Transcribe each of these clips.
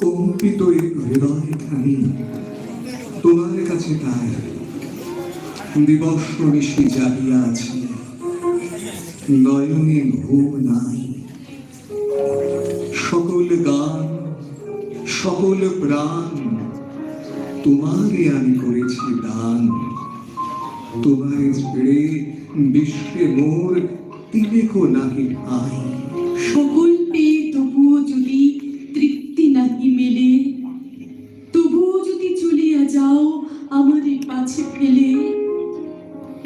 কম্পিত হৃদয় আমি তোমার কাছে তার দিবস নিশি জাগিয়া আছি। নয়নে ঘুম নাই। সকল গান, সকল প্রাণ, তোমারই আমি করেছি দান। তোমার ছেড়ে বিশ্বে মোর তিলেকো নাহি ঠাই সকল পেয়ে তবুও যদি তৃপ্তি নাহি মেলে তবুও যদি চলিয়া যাও আমার পাছে ফেলে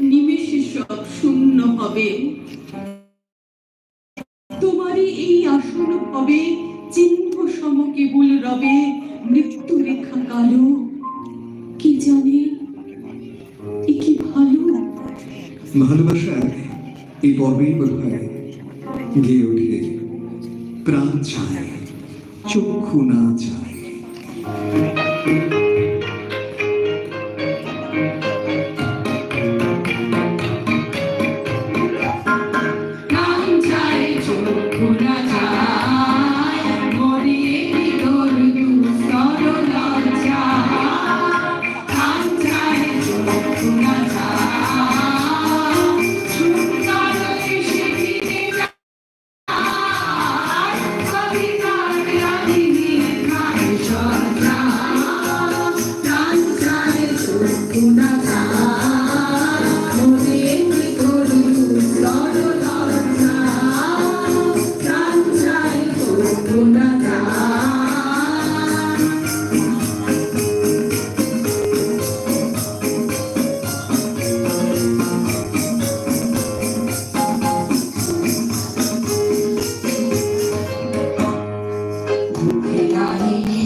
নিমেষে সব শূন্য হবে। তোমারই এই আসন হবে চিহ্ন সম কেবল রবে মৃত্যু রেখা কালো। কি জানে এ কি ভালো? ভালোবাসার এই পর্বেই বোধ হয় গিয়ে ওঠে প্রাণ চায় চক্ষু না চায় নাম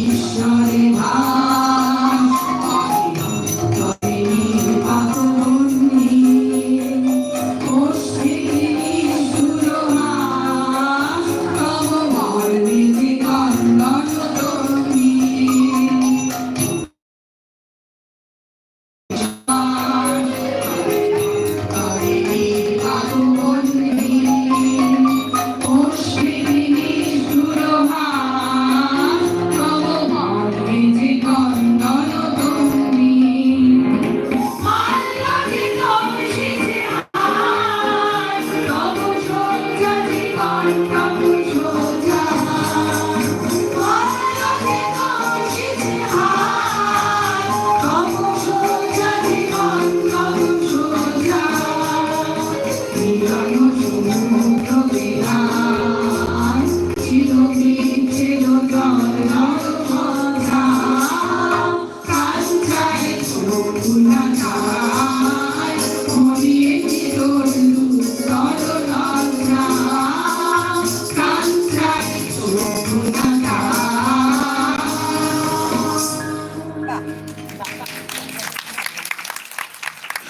ঈশ্বরে ভাব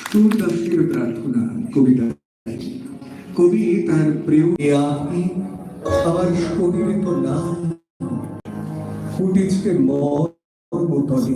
সুরদাসের প্রার্থনা কবিতা কবি তার প্রিয় আপনি আমার শরীরে তো নাম। ফুটেছে মর্ম তলে